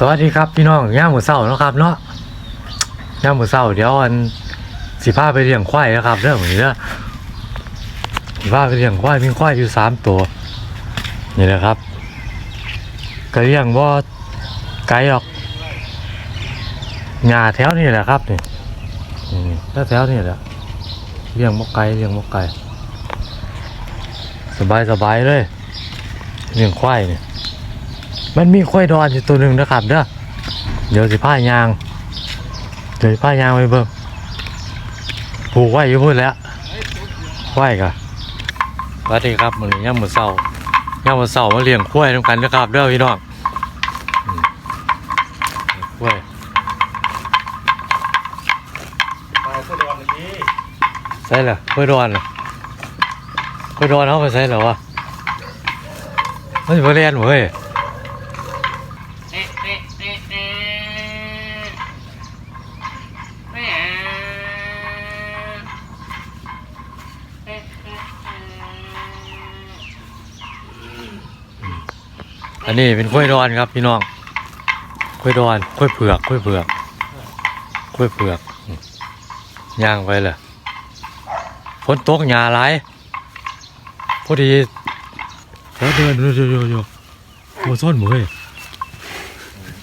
สวัสดีครับพี่น้องย่าหมูเศร้าเนาะครับเนาะย่าหมูเศร้าเดี๋ยวอันสิพาไปเลี้ยงควายนะครับเรื่องนี้เด้อสิพาไปเลี้ยงควายมีควายอยู่สามตัวนี่แหละครับก็เลี้ยงบ่ไกลหรอกหญ้าแถวนี่แหละครับนี่นี่แถวนี่แหละเลี้ยงบ่ไกลเลี้ยงบ่ไกลสบายสบายเลยเลี้ยงควายเนี่ย มันมีควายดอนอยู่ตัวหนึ่งนะครับเด้อเดี๋ยวสิผ้ายาง เดี๋ยวสิผ้ายางไปเบิ่งผูกไว้อยู่พุ่นแหล้วควายกะสวัสดีครับมือย่ำมือเศร้าย่ำมือเศร้ามาเลี้ยงควายทำกันนะครับเด้อพี่น้องควายตายเพื่อดอนเมื่อกี้ใส่ละควายดอนล่ะควายดอนเขาไปใส่เหรอวะไมันอยู่บริเวณเว้ยเอ๊ะเอ๊ะเอันนี้เป็นควยดอนครับพี่น้องควยดอนควยเผือกควยเผือกควยเผือกย่างไปเลยฝนตกหยาหลายพอดีเดี๋ยวเดินดูดูดูดูโอ้ส้นหมูเฮ้ย